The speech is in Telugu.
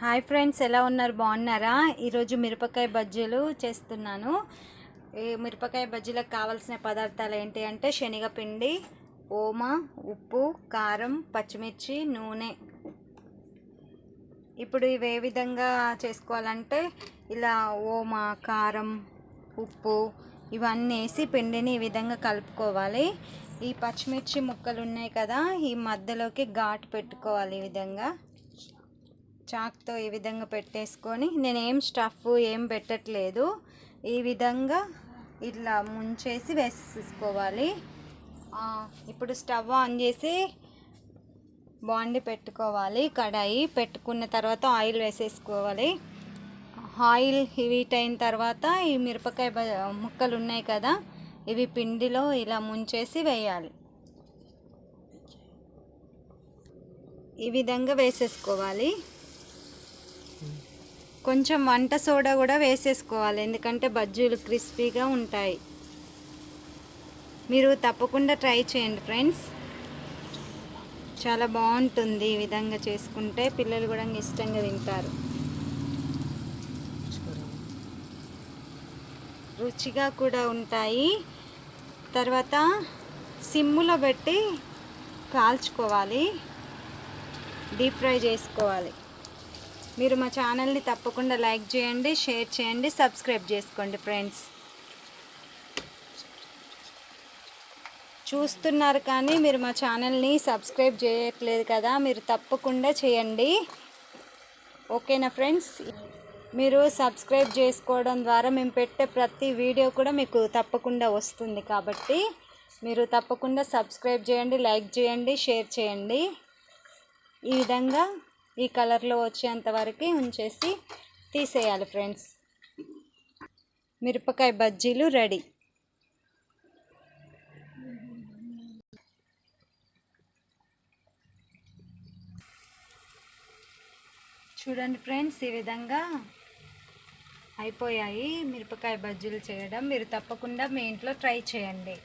హాయ్ ఫ్రెండ్స్ ఎలా ఉన్నారు? బాగున్నారా? ఈరోజు మిరపకాయ బజ్జీలు చేస్తున్నాను. ఈ మిరపకాయ బజ్జీలకు కావాల్సిన పదార్థాలు ఏంటి అంటే శనగపిండి ఓమ ఉప్పు కారం పచ్చిమిర్చి నూనె. ఇప్పుడు ఇవి ఏ విధంగా చేసుకోవాలంటే ఇలా ఓమ కారం ఉప్పు ఇవన్నీ వేసి పిండిని ఈ విధంగా కలుపుకోవాలి. ఈ పచ్చిమిర్చి ముక్కలు ఉన్నాయి కదా ఈ మధ్యలోకి ఘాటు పెట్టుకోవాలి ఈ విధంగా. చాక్తో ఈ విధంగా పెట్టేసుకొని నేను ఏం స్టఫ్ ఏం పెట్టట్లేదు. ఈ విధంగా ఇట్లా ముంచేసి వేసేసుకోవాలి. ఇప్పుడు స్టవ్ ఆన్ చేసి బాండి పెట్టుకోవాలి కడాయి పెట్టుకున్న తర్వాత ఆయిల్ వేసేసుకోవాలి. ఆయిల్ హీట్ అయిన తర్వాత ఈ మిరపకాయ బ- ముక్కలు ఉన్నాయి కదా ఇవి పిండిలో ఇలా ముంచేసి వేయాలి. ఈ విధంగా వేసేసుకోవాలి. కొంచెం వంట సోడా కూడా వేసేసుకోవాలి. ఎందుకంటే బజ్జీలు క్రిస్పీగా ఉంటాయి. మీరు తప్పకుండా ట్రై చేయండి ఫ్రెండ్స్. చాలా బాగుంటుంది ఈ విధంగా చేసుకుంటే. పిల్లలు కూడా ఇష్టంగా తింటారు. రుచిగా కూడా ఉంటాయి. తర్వాత సిమ్ములో పెట్టి కాల్చుకోవాలి. డీప్ ఫ్రై చేసుకోవాలి. మీరు మా ఛానల్ని తప్పకుండా లైక్ చేయండి షేర్ చేయండి సబ్స్క్రైబ్ చేసుకోండి ఫ్రెండ్స్. చూస్తున్నారు కానీ మీరు మా ఛానల్ని సబ్స్క్రైబ్ చేయట్లేదు కదా మీరు తప్పకుండా చేయండి. ఓకేనా ఫ్రెండ్స్? మీరు సబ్స్క్రైబ్ చేసుకోవడం ద్వారా మేము పెట్టే ప్రతి వీడియో కూడా మీకు తప్పకుండా వస్తుంది కాబట్టి మీరు తప్పకుండా సబ్స్క్రైబ్ చేయండి లైక్ చేయండి షేర్ చేయండి. ఈ విధంగా ఈ కలర్లో వచ్చేంత వరకు ఉంచేసి తీసేయాలి ఫ్రెండ్స్. మిరపకాయ బజ్జీలు రెడీ. చూడండి ఫ్రెండ్స్ ఈ విధంగా అయిపోయాయి మిరపకాయ బజ్జీలు చేయడం. మీరు తప్పకుండా మీ ఇంట్లో ట్రై చేయండి.